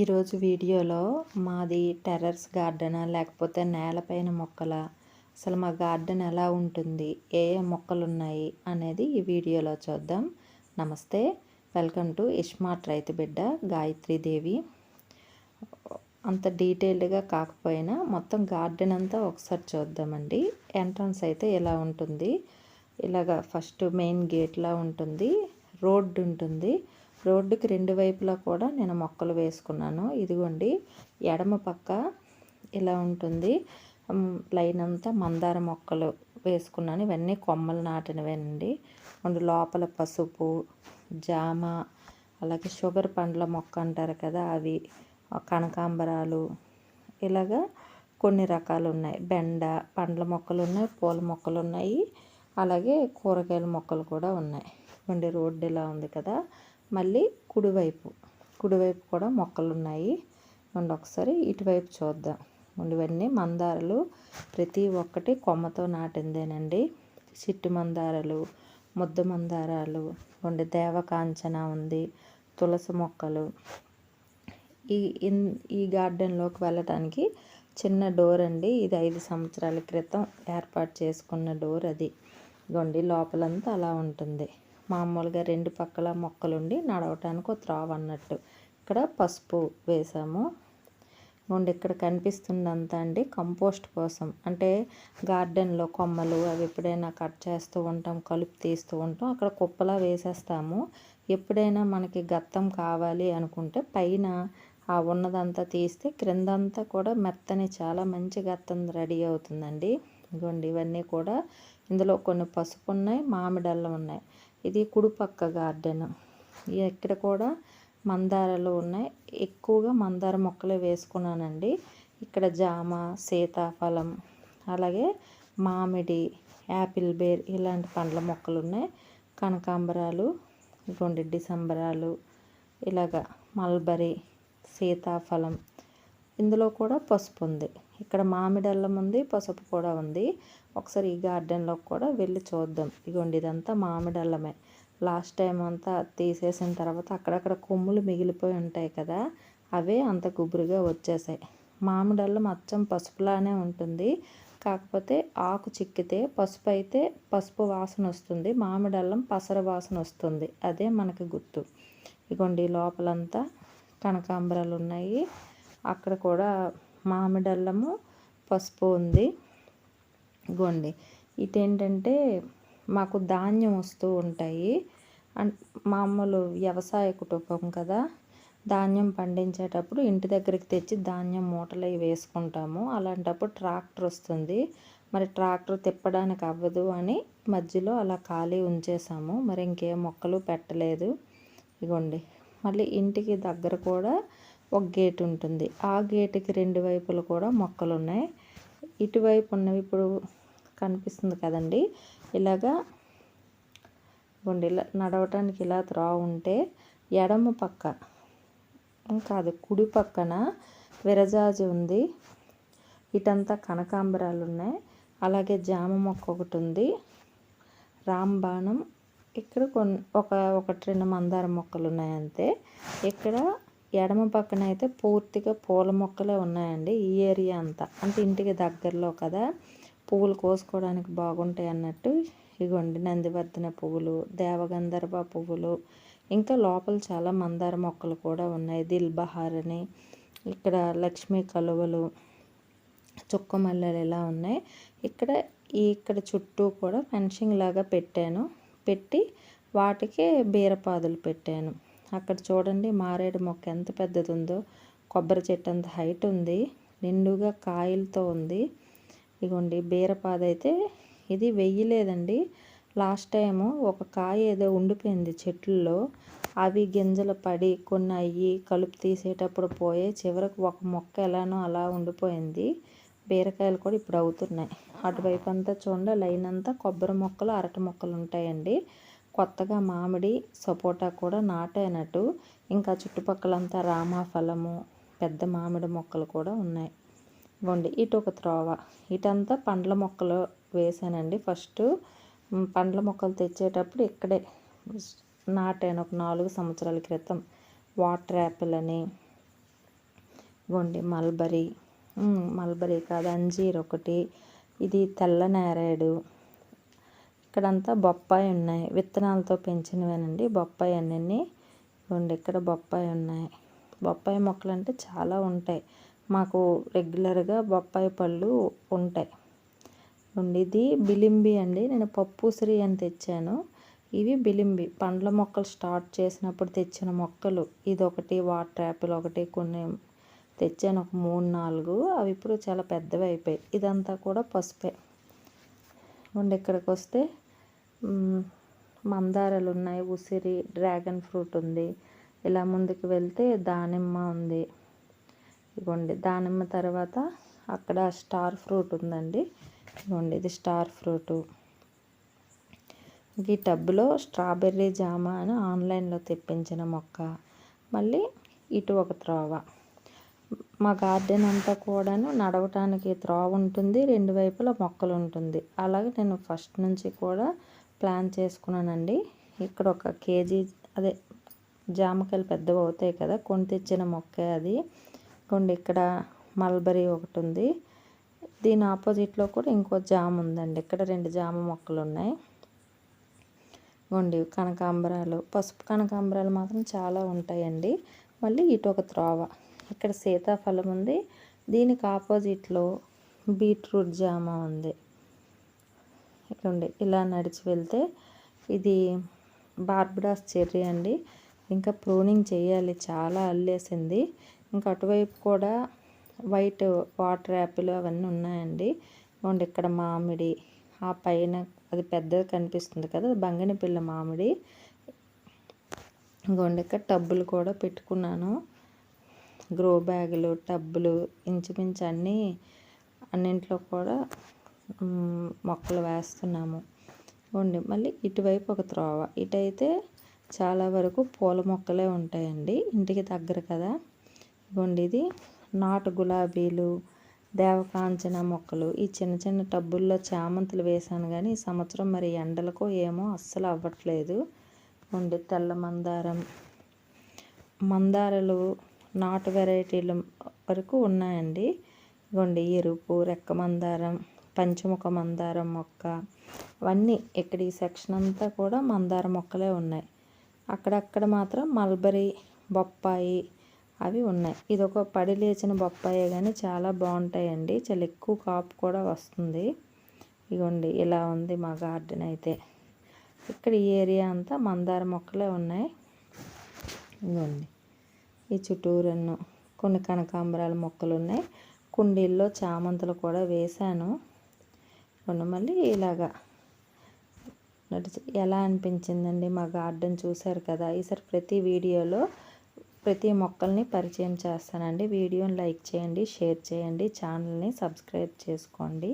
ఈరోజు వీడియోలో మాది టెర్రస్ గార్డెనా లేకపోతే నేలపైన మొక్కల? అసలు మా గార్డెన్ ఎలా ఉంటుంది? ఏ ఏ మొక్కలు ఉన్నాయి అనేది ఈ వీడియోలో చూద్దాం. నమస్తే వెల్కమ్ టు ఇస్మార్ట్ రైతు బిడ్డ గాయత్రీదేవి అంత డీటెయిల్డ్గా కాకపోయినా మొత్తం గార్డెన్ అంతా ఒకసారి చూద్దామండి. ఎంట్రన్స్ అయితే ఇలా ఉంటుంది? ఇలాగ ఫస్ట్ మెయిన్ గేట్లా ఉంటుంది. రోడ్డు ఉంటుంది. రోడ్డుకి రెండు వైపులా కూడా నేను మొక్కలు వేసుకున్నాను. ఇదిగోండి ఎడమ పక్క ఇలా ఉంటుంది. లైన్ అంతా మందార మొక్కలు వేసుకున్నాను. ఇవన్నీ కొమ్మలు నాటినవేనండి. అండ్ లోపల పసుపు జామ అలాగే షుగర్ పండ్ల మొక్క అంటారు కదా అవి కనకాంబరాలు ఇలాగా కొన్ని రకాలు ఉన్నాయి. బెండ పండ్ల మొక్కలు ఉన్నాయి పూల మొక్కలు ఉన్నాయి అలాగే కూరగాయల మొక్కలు కూడా ఉన్నాయి. ఇవ్వండి రోడ్డు ఇలా ఉంది కదా. మళ్ళీ కుడివైపు కుడివైపు కూడా మొక్కలు ఉన్నాయి ఉండి ఒకసారి ఇటువైపు చూద్దాం. ఇవన్నీ మందారాలు. ప్రతి ఒక్కటి కొమ్మతో నాటిందేనండి. చిట్టు మందారాలు ముద్ద మందారాలు ఉండి దేవకాంచన ఉంది తులసి మొక్కలు. ఈ ఈ గార్డెన్లోకి వెళ్ళటానికి చిన్న డోర్ అండి. ఇది ఐదు సంవత్సరాల క్రితం ఏర్పాటు చేసుకున్న డోర్ అది. గొండి లోపలంతా అలా ఉంటుంది. మామూలుగా రెండు పక్కల మొక్కలుండి నడవటానికి ఒక త్రావ అన్నట్టు. ఇక్కడ పసుపు వేసాము. ఉండి ఇక్కడ కనిపిస్తుందంతా అండి కంపోస్ట్ కోసం. అంటే గార్డెన్లో కొమ్మలు అవి ఎప్పుడైనా కట్ చేస్తూ ఉంటాం కలుపు తీస్తూ ఉంటాం అక్కడ కుప్పలా వేసేస్తాము. ఎప్పుడైనా మనకి గత్తం కావాలి అనుకుంటే పైన ఆ ఉన్నదంతా తీస్తే క్రిందంతా కూడా మెత్తని చాలా మంచి గత్తం రెడీ అవుతుందండి. ఇదిగోండి ఇవన్నీ కూడా ఇందులో కొన్ని పసుపు ఉన్నాయి మామిడల్లం ఉన్నాయి. ఇది కుడిపక్క గార్డెన్. ఇక్కడ కూడా మందారాలు ఉన్నాయి. ఎక్కువగా మందార మొక్కలే వేసుకున్నానండి. ఇక్కడ జామ సీతాఫలం అలాగే మామిడి యాపిల్ బేర్ ఇలాంటి పండ్ల మొక్కలు ఉన్నాయి. కనకాంబరాలు రెండు డిసెంబరాలు ఇలాగ మల్బరీ సీతాఫలం ఇందులో కూడా పసుపు ఉంది ఇక్కడ మామిడి అల్లం ఉంది పసుపు కూడా ఉంది. ఒకసారి ఈ గార్డెన్లో కూడా వెళ్ళి చూద్దాం. ఇగోండి ఇదంతా మామిడి అల్లమే లాస్ట్ టైం అంతా తీసేసిన తర్వాత అక్కడక్కడ కొమ్ములు మిగిలిపోయి ఉంటాయి కదా అవే అంత గుబురుగా వచ్చేసాయి. మామిడి అల్లం అచ్చం పసుపులానే ఉంటుంది. కాకపోతే ఆకు చిక్కితే పసుపు అయితే పసుపు వాసన వస్తుంది మామిడి అల్లం పసర వాసన వస్తుంది. అదే మనకి గుర్తు. ఇగోండి లోపలంతా కనకాంబరాలు ఉన్నాయి అక్కడ కూడా మామిడి అల్లము పసుపు ఉంది. ఇగోండి. ఇటేంటంటే మాకు ధాన్యం వస్తూ ఉంటాయి. మామూలు వ్యవసాయ కుటుంబం కదా. ధాన్యం పండించేటప్పుడు ఇంటి దగ్గరికి తెచ్చి ధాన్యం మూటలు వేసుకుంటాము. అలాంటప్పుడు ట్రాక్టర్ వస్తుంది. మరి ట్రాక్టర్ తిప్పడానికి అవ్వదు అని మధ్యలో అలా ఖాళీ ఉంచేసాము. మరి ఇంకేం మొక్కలు పెట్టలేదు. ఇగోండి. మళ్ళీ ఇంటికి దగ్గర కూడా ఒక గేట్ ఉంటుంది. ఆ గేటుకి రెండు వైపులు కూడా మొక్కలు ఉన్నాయి ఇటువైపు ఉన్నవి ఇప్పుడు కనిపిస్తుంది కదండి. ఇలాగా ఇలా నడవటానికి ఇలా త్రా ఉంటే ఎడమ పక్క కాదు కుడి పక్కన విరజాజి ఉంది. ఇటంతా కనకాంబరాలు ఉన్నాయి. అలాగే జామ మొక్క ఒకటి ఉంది. రాంబాణం. ఇక్కడ కొన్ని ఒక ఒకటి రెండు మందార మొక్కలు ఉన్నాయి అంతే. ఇక్కడ ఎడమ పక్కన అయితే పూర్తిగా పూల మొక్కలే ఉన్నాయండి ఈ ఏరియా అంతా. అంటే ఇంటికి దగ్గరలో కదా. పువ్వులు కోసుకోవడానికి బాగుంటాయి అన్నట్టు ఇగోండి నందివర్ధన పువ్వులు దేవగంధర్వ పువ్వులు ఇంకా లోపల చాలా మందార మొక్కలు కూడా ఉన్నాయి. దిల్బహార్ అని ఇక్కడ లక్ష్మీ కలువలు చుక్క మల్లెలు ఇలా ఉన్నాయి. ఇక్కడ ఇక్కడ చుట్టూ కూడా ఫెన్షింగ్ లాగా పెట్టాను. పెట్టి వాటికి బీరపాదులు పెట్టాను. అక్కడ చూడండి మారేడు మొక్క ఎంత పెద్దది ఉందో కొబ్బరి చెట్టు అంత హైట్ ఉంది. నిండుగా కాయలతో ఉంది. ఇగోండి బీరపాద అయితే ఇది వెయ్యలేదండి. లాస్ట్ టైము ఒక కాయ ఏదో ఉండిపోయింది చెట్లలో అవి గింజలు పడి కొన్ని అయ్యి కలుపు తీసేటప్పుడు పోయే చివరకు ఒక మొక్క ఎలానో అలా ఉండిపోయింది. బీరకాయలు కూడా ఇప్పుడు అవుతున్నాయి. అటువైపు అంతా చూడండి లైన్ అంతా కొబ్బరి మొక్కలు అరటి మొక్కలు ఉంటాయండి. కొత్తగా మామిడి సపోటా కూడా నాటైనట్టు. ఇంకా చుట్టుపక్కలంతా రామాఫలము పెద్ద మామిడి మొక్కలు కూడా ఉన్నాయి. ఇవ్వండి ఇటు ఒక త్రోవ. ఇటంతా పండ్ల మొక్కలు వేసానండి. ఫస్ట్ పండ్ల మొక్కలు తెచ్చేటప్పుడు ఇక్కడే నాటాను. ఒక నాలుగు సంవత్సరాల క్రితం. వాటర్ యాపిల్ అని. ఇవ్వండి మల్బరీ. మల్బరీ కాదు అంజీర్ ఒకటి ఇది తెల్ల నేరేడు. ఇక్కడంతా బొప్పాయి ఉన్నాయి. విత్తనాలతో పెంచినవేనండి. బొప్పాయి అన్నీ ఇవ్వండి. ఇక్కడ బొప్పాయి ఉన్నాయి. బొప్పాయి మొక్కలు అంటే చాలా ఉంటాయి. మాకు రెగ్యులర్గా బొప్పాయి పళ్ళు ఉంటాయి. ఇగోండి ఇది బిలింబి అండి. నేను పప్పుసిరి అని తెచ్చాను. ఇవి బిలింబి. పండ్ల మొక్కలు స్టార్ట్ చేసినప్పుడు తెచ్చిన మొక్కలు. ఇది ఒకటి వాటర్ యాపిల్ ఒకటి కొన్ని తెచ్చాను. ఒక మూడు నాలుగు. అవి ఇప్పుడు చాలా పెద్దవి అయిపోయాయి ఇదంతా కూడా పసుపే. ఉండి ఇక్కడికి వస్తే మందారాలు ఉన్నాయి ఉసిరి డ్రాగన్ ఫ్రూట్ ఉంది. ఇలా ముందుకు వెళ్తే దానిమ్మ ఉంది. ఇదిగోండి దానిమ్మ తర్వాత అక్కడ స్టార్ ఫ్రూట్ ఉందండి. ఇదిగోండి ఇది స్టార్ ఫ్రూటు. ఈ టబ్లో స్ట్రాబెర్రీ జామ అని ఆన్లైన్లో తెప్పించిన మొక్క. మళ్ళీ ఇటు ఒక త్రోవ. మా గార్డెన్ అంతా కూడాను నడవటానికి త్రోవ ఉంటుంది రెండు వైపులా మొక్కలు ఉంటుంది. అలాగే నేను ఫస్ట్ నుంచి కూడా ప్లాన్ చేసుకున్నానండి. ఇక్కడ ఒక కేజీ అదే జామకాయలు పెద్దవి అవుతాయి కదా కొని తెచ్చిన మొక్క అది. కొండి ఇక్కడ మల్బరీ ఒకటి ఉంది. దీని ఆపోజిట్లో కూడా ఇంకో జామ ఉందండి. ఇక్కడ రెండు జామ మొక్కలు ఉన్నాయి. కొండి కనకాంబరాలు. పసుపు కనకాంబరాలు మాత్రం చాలా ఉంటాయండి. మళ్ళీ ఇటు ఒక త్రోవ. ఇక్కడ సీతాఫలం ఉంది. దీనికి ఆపోజిట్లో బీట్రూట్ జామ ఉంది. ఇక్కడండి ఇలా నడిచి వెళ్తే ఇది బార్బడాస్ చెర్రీ అండి. ఇంకా ప్రూనింగ్ చేయాలి. చాలా అల్లేసింది. ఇంకా అటువైపు కూడా వైట్ వాటర్ యాపిల్ అవన్నీ ఉన్నాయండి. ఇవ్వండి ఇక్కడ మామిడి. ఆ పైన అది పెద్దది కనిపిస్తుంది కదా బంగిని పిల్ల మామిడి. ఇంకోండి ఇక్కడ టబ్బులు కూడా పెట్టుకున్నాను. గ్రో బ్యాగులు టబ్బులు ఇంచుమించు అన్నీ అన్నింట్లో కూడా మొక్కలు వేస్తున్నాము. ఉండి మళ్ళీ ఇటువైపు ఒక త్రోవ. ఇటైతే చాలా వరకు పూల మొక్కలే ఉంటాయండి. ఇంటికి దగ్గర కదా. ఇవ్వండి ఇది నాటు గులాబీలు దేవకాంచన మొక్కలు. ఈ చిన్న చిన్న టబ్బుల్లో చామంతులు వేశాను కానీ ఈ సంవత్సరం మరి ఎండలకో ఏమో అస్సలు అవ్వట్లేదు. ఉండి తెల్ల మందారం మందారాలు నాటు వెరైటీలు వరకు ఉన్నాయండి. ఇగోండి ఎరుపు రెక్క మందారం పంచముఖ మందారం మొక్క. అవన్నీ ఇక్కడ ఈ సెక్షన్ అంతా కూడా మందార మొక్కలే ఉన్నాయి. అక్కడక్కడ మాత్రం మల్బరీ బొప్పాయి అవి ఉన్నాయి. ఇది ఒక పడి లేచిన బొప్పాయే కానీ చాలా బాగుంటాయండి. చాలా ఎక్కువ కాపు కూడా వస్తుంది. ఇగోండి ఇలా ఉంది మా గార్డెన్ అయితే. ఇక్కడ ఈ ఏరియా అంతా మందార మొక్కలే ఉన్నాయి. ఇగోండి ఈ చుట్టూరన్ను కొన్ని కనకాంబరాల మొక్కలు ఉన్నాయి కుండీల్లో చామంతులు కూడా వేశాను. కొన్ని మళ్ళీ ఇలాగా నడిచి ఎలా అనిపించిందండి మా గార్డెన్ చూశారు కదా? ఈసారి ప్రతి వీడియోలో ప్రతి మొక్కల్ని పరిచయం చేస్తానండి. వీడియోని లైక్ చేయండి షేర్ చేయండి ఛానల్ని సబ్స్క్రైబ్ చేసుకోండి.